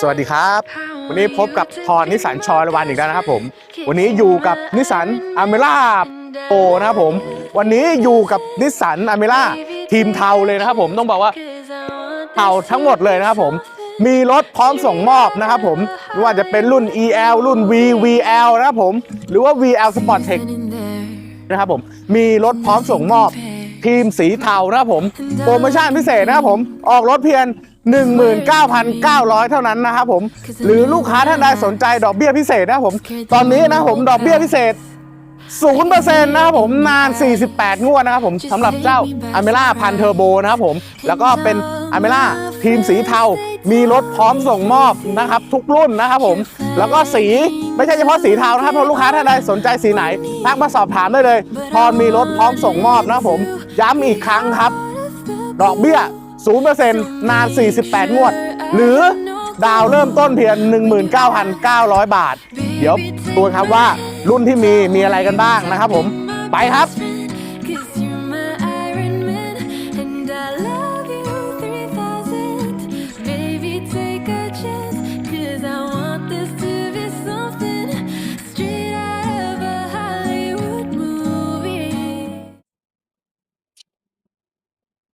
สวัสดีครับ วันนี้พบกับพรนิสันชอยรวันอีกแล้วนะครับผม วันนี้อยู่กับนิสันอเมร่าโปนะครับผม วันนี้อยู่กับนิสันอเมร่าทีมเทาเลยนะครับผมต้องบอกว่าเทาทั้งหมดเลยนะครับผมมีรถพร้อมส่งมอบนะครับผมไม่ว่าจะเป็นรุ่น EL รุ่น VVL นะครับผม หรือว่า VL Sport Tech นะครับผม มีรถพร้อมส่งมอบ ทีมสีเทานะครับผม โปรโมชั่นพิเศษนะครับผมออกรถเพียง 19,900 เท่านั้นนะครับผม หรือลูกค้าท่านใดสนใจดอกเบี้ยพิเศษนะครับผม ตอนนี้นะครับผมดอกเบี้ยพิเศษ0%นะครับผมนาน 48 งวดนะครับผมสำหรับเจ้าอเมล่าพันเทอร์โบนะครับผม แล้วก็เป็นอเมล่าทีมสีเทา มีรถพร้อมส่งมอบนะครับ ทุกรุ่นนะครับผม แล้วก็สีไม่ใช่เฉพาะสีเทานะครับเพราะลูกค้าท่านใดสนใจสีไหนทักมาสอบถามได้เลย พรมีรถพร้อมส่งมอบนะครับผม ย้ำอีกครั้งครับ ดอกเบี้ย 0%นาน 48 งวด หรือดาวเริ่มต้นเพียง 19,900 บาท เดี๋ยวดูครับว่ารุ่นที่มีมีอะไรกันบ้างนะครับผม ไปครับ